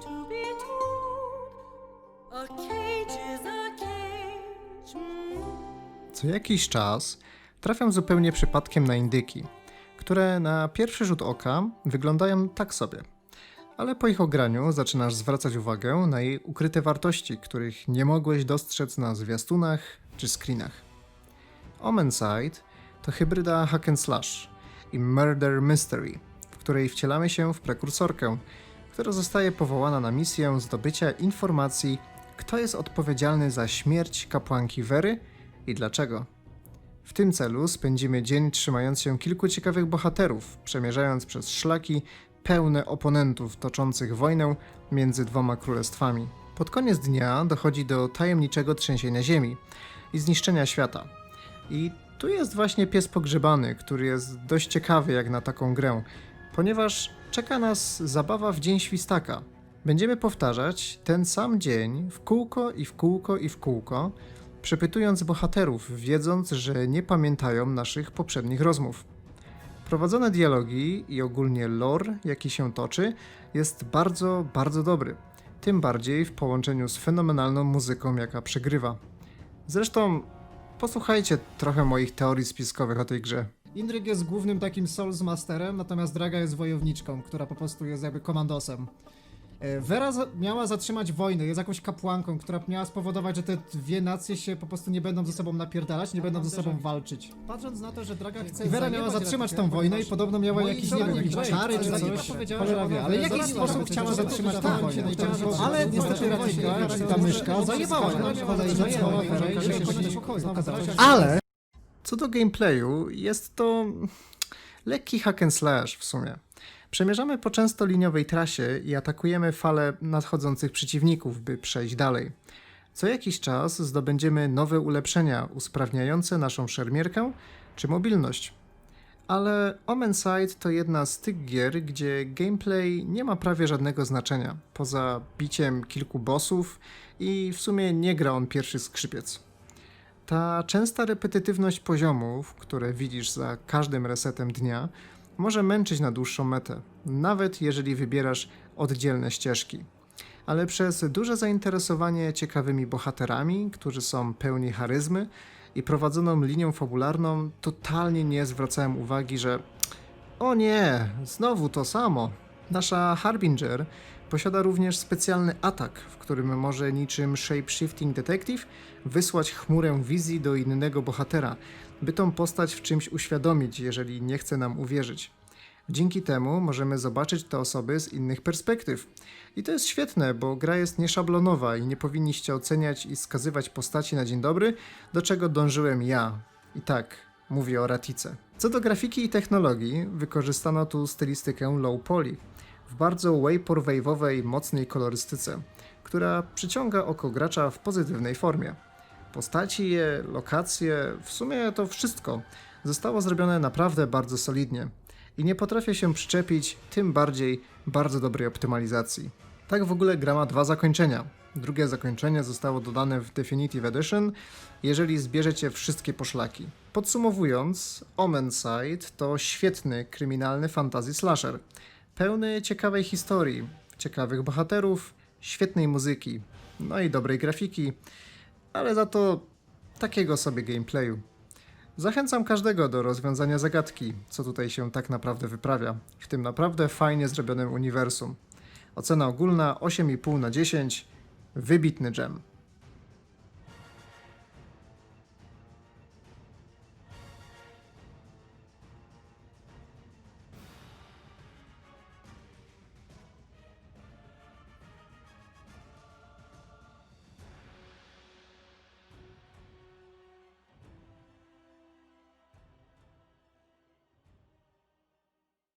to be told. A cage is a cage. Co jakiś czas trafiam zupełnie przypadkiem na indyki, które na pierwszy rzut oka wyglądają tak sobie. Ale po ich ograniu zaczynasz zwracać uwagę na jej ukryte wartości, których nie mogłeś dostrzec na zwiastunach czy screenach. Omenside to hybryda hack and slash i murder mystery, w której wcielamy się w prekursorkę, która zostaje powołana na misję zdobycia informacji, kto jest odpowiedzialny za śmierć kapłanki Wery i dlaczego. W tym celu spędzimy dzień trzymając się kilku ciekawych bohaterów, przemierzając przez szlaki pełne oponentów toczących wojnę między dwoma królestwami. Pod koniec dnia dochodzi do tajemniczego trzęsienia ziemi i zniszczenia świata. I tu jest właśnie pies pogrzebany, który jest dość ciekawy jak na taką grę, ponieważ czeka nas zabawa w dzień świstaka. Będziemy powtarzać ten sam dzień w kółko i w kółko i w kółko, przepytując bohaterów, wiedząc, że nie pamiętają naszych poprzednich rozmów. Prowadzone dialogi i ogólnie lore, jaki się toczy, jest bardzo, bardzo dobry. Tym bardziej w połączeniu z fenomenalną muzyką, jaka przegrywa. Zresztą posłuchajcie trochę moich teorii spiskowych o tej grze. Indryk jest głównym takim Souls Masterem, natomiast Draga jest wojowniczką, która po prostu jest jakby komandosem. E, Vera za miała zatrzymać wojnę, jest jakąś kapłanką, która miała spowodować, że te dwie nacje się po prostu nie będą ze sobą napierdalać, nie będą ze sobą walczyć. Patrząc na to, że Draga chce Vera miała zatrzymać tą wojnę i podobno miała jakieś, nie wiem, jakieś czary czy coś, cholera wie, ale w jaki sposób chciała zatrzymać tą wojnę? Ale niestety Ratyka, czyli ta myszka, zajebała Ale co do gameplayu, jest to lekki hack and slash w sumie. Przemierzamy po często liniowej trasie i atakujemy fale nadchodzących przeciwników, by przejść dalej. Co jakiś czas zdobędziemy nowe ulepszenia usprawniające naszą szermierkę czy mobilność. Ale Omenside to jedna z tych gier, gdzie gameplay nie ma prawie żadnego znaczenia, poza biciem kilku bossów i w sumie nie gra on pierwszy skrzypiec. Ta częsta repetytywność poziomów, które widzisz za każdym resetem dnia, może męczyć na dłuższą metę, nawet jeżeli wybierasz oddzielne ścieżki. Ale przez duże zainteresowanie ciekawymi bohaterami, którzy są pełni charyzmy i prowadzoną linią fabularną, totalnie nie zwracałem uwagi, że o nie, znowu to samo. Nasza Harbinger posiada również specjalny atak, w którym może niczym Shapeshifting Detective wysłać chmurę wizji do innego bohatera, by tą postać w czymś uświadomić, jeżeli nie chce nam uwierzyć. Dzięki temu możemy zobaczyć te osoby z innych perspektyw. I to jest świetne, bo gra jest nieszablonowa i nie powinniście oceniać i skazywać postaci na dzień dobry, do czego dążyłem ja. I tak, mówię o Ratice. Co do grafiki i technologii, wykorzystano tu stylistykę low poly w bardzo vaporwave'owej, mocnej kolorystyce, która przyciąga oko gracza w pozytywnej formie. Postaci, je, lokacje, w sumie to wszystko zostało zrobione naprawdę bardzo solidnie i nie potrafię się przyczepić tym bardziej bardzo dobrej optymalizacji. Tak w ogóle gra ma dwa zakończenia. Drugie zakończenie zostało dodane w Definitive Edition, jeżeli zbierzecie wszystkie poszlaki. Podsumowując, Omenside to świetny kryminalny fantasy slasher, pełny ciekawej historii, ciekawych bohaterów, świetnej muzyki, no i dobrej grafiki, ale za to takiego sobie gameplayu. Zachęcam każdego do rozwiązania zagadki, co tutaj się tak naprawdę wyprawia, w tym naprawdę fajnie zrobionym uniwersum. Ocena ogólna 8,5 na 10, wybitny gem.